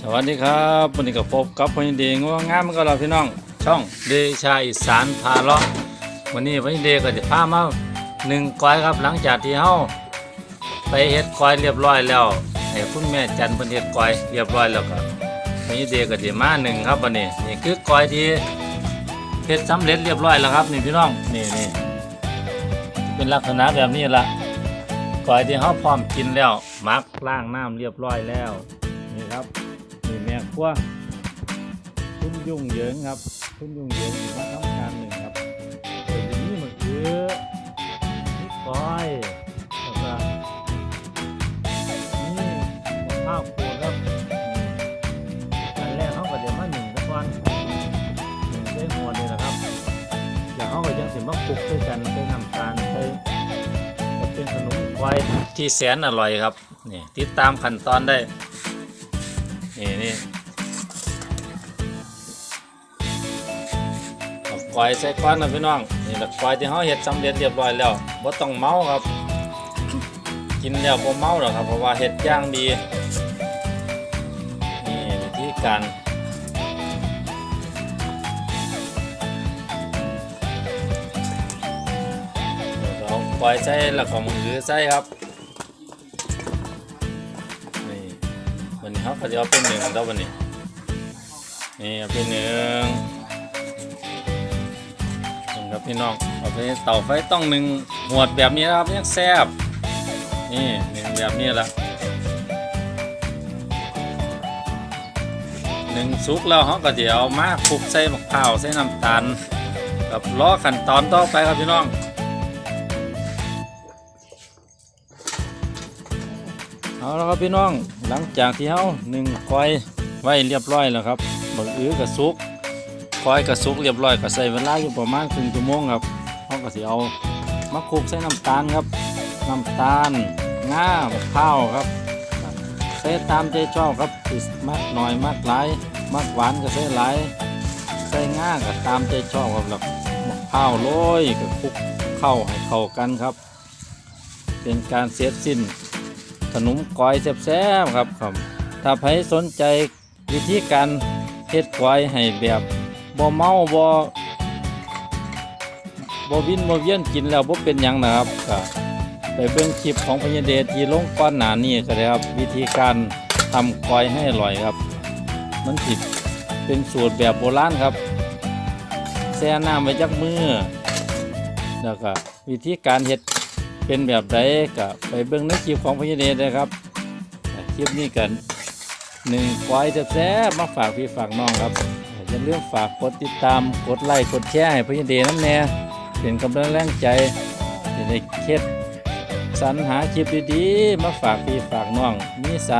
สวัสดีครับวันนี้ก็พบกับพี่เดงว่างามก็เราพี่น้อง ช่องเดชาอีสานพาเลาะวันนี้พี่เดก็จะพามาหนึ่งก้อยครับหลังจากที่เฮาไปเฮ็ดก้อยเรียบร้อยแล้วให้คุณแม่จันเพิ่นเฮ็ดก้อยเรียบร้อยแล้วก็พี่เดก็จะมาหนึ่งครับวันนี้นี่คือก้อยที่เฮ็ดสำเร็จเรียบร้อยแล้วครับนี่พี่น้องนี่นี่เป็นลักษณะแบบนี้ละก้อยที่เฮาพร้อมกินแล้วมักล้างน้ำเรียบร้อยแล้วนี่ครับ ครัวทุ่มยุ่งเหยิงครับ ทุ่มยุ่งเหยิงมาทำการหนึ่งครับเดี๋ยวนี้มันเอือนี่ก้อยแล้วก็นี่มะพร้าวโขดครับอันแรกเขาก็เดี๋ยวมาหนึ่งสักวันหนึ่งได้หัวนี่แหละครับแล้วเขาก็ยังสิมาคลุกด้วยกันใส่น้ำตาลใส่ก็เป็นขนมควายที่แสนอร่อยครับนี่ติดตามขั้นตอนได้นี่นี่ เอายใส่ก้อนนะพี่น้องนี่แหละก้อยที่เขาเฮ็ดสำเร็จเรียบร้อยแล้วบ่ต้องเมาครับ กินแล้วบ่เมาหรอกครับเพราะว่าเฮ็ดย่างดีนี่วิธีการเราก้อยใส่แล้วก็มือใส่ครับนี่วันนี้เขาก็จะเอาเป็นหนึ่งแล้ววันนี้นี่เอาเป็นหนึ่ง ครับพี่น้องเอาไปเตาไฟต้องหนึ่งหวดแบบนี้นะครับยังแซ่บนี่หนึ่งแบบนี้ละหนึ่งสุกแล้วเขาก็จะเอามาคลุกใส่มะพร้าวใส่น้ำตาลกับล้อขั้นตอนต่อไปครับพี่น้องเอาแล้วครับพี่น้องหลังจากที่เฮาหนึ่งก้อยไว้เรียบร้อยแล้วครับบักอื้อกับซุก ก้อยกับซุกเรียบร้อยก็ใส่เวลาอยู่ประมาณครึ่งชั่วโมงครับเฮาก็สิเอามาคลุกใส่น้ำตาลครับน้ำตาลงามะพร้าวครับใส่ตามใจชอบครับสิดมักหน่อยมักหลายมักหวานก็ใส่หลายใส่ง่าก็ตามใจชอบครับแล้วมะพร้าวโรยก็คลุกเข้าให้เข้ากันครับ เป็นการเสร็จสิ้นขนมก้อยแซ่บๆครับครับถ้าใครสนใจวิธีการเฮ็ดก้อยให้แบบ บ่เมาบ่บ่วินบ่เวียนกินแล้วบ่เป็นหยังนะครับก็ไปเบิ่งคลิปของพญเดชที่ลงก้อนหนานี้ก็ได้ครับ วิธีการทำกอยให้อร่อยครับ มันสิดเป็นสูตรแบบโบราณครับแช่น้ำไว้จักมือแล้วก็วิธีการเฮ็ดเป็นแบบใดก็ไปเบิ่งในคลิปของพญเดชเลยครับคลิปนี้กันหนึ่งควายแซ่บๆมาฝากพี่ฝากน้องครับ อย่าลืมฝากกดติดตามกดไลค์กดแชร์ให้พญเดชน้ำแน่เป็นกำลังแรงใจจะได้เคล็ดสรรหาคลิปดีๆ มาฝากพี่ฝากน้องมีสา